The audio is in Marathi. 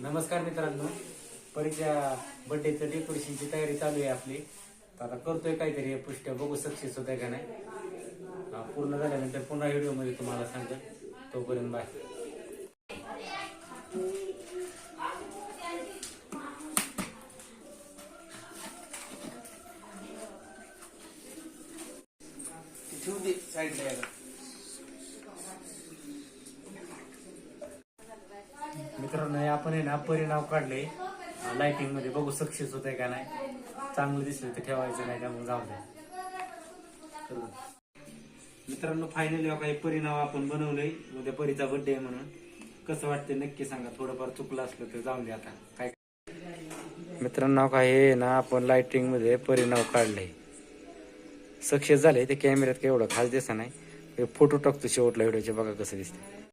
नमस्कार मित्रांनो. परीच्या बर्थडेचं डेकोरेशनची तयारी चालू आहे आपली. तर आता करतोय काहीतरी हे बघू सक्सेस होत आहे का नाही. पूर्ण झाल्यानंतर पुन्हा व्हिडिओमध्ये तुम्हाला सांगतो तोपर्यंत बाय ठेवू दे साईडला मित्रांनो हे आपण आहे ना परिणाम काढले. लाइटिंगमध्ये बघू सक्सेस होत आहे का नाही. चांगलं दिसलं तर ठेवायचं नाही त्यामुळे जाऊ द्या. मित्रांनो फायनली हो, काही परिणाम आपण बनवलंय. उद्या परीचा बर्थडे आहे म्हणून. कसं वाटतंय नक्की सांगा. थोडंफार चुकलं असलं तर जाऊन दे आता. काय मित्रांनो हो, काय हे ना आपण लाइटिंगमध्ये परिणाम काढले. सक्सेस झाले. ते कॅमेऱ्यात काही एवढं खास दिसत नाही. फोटो टाकतो शेवटला व्हिडिओचे बघा कसं दिसते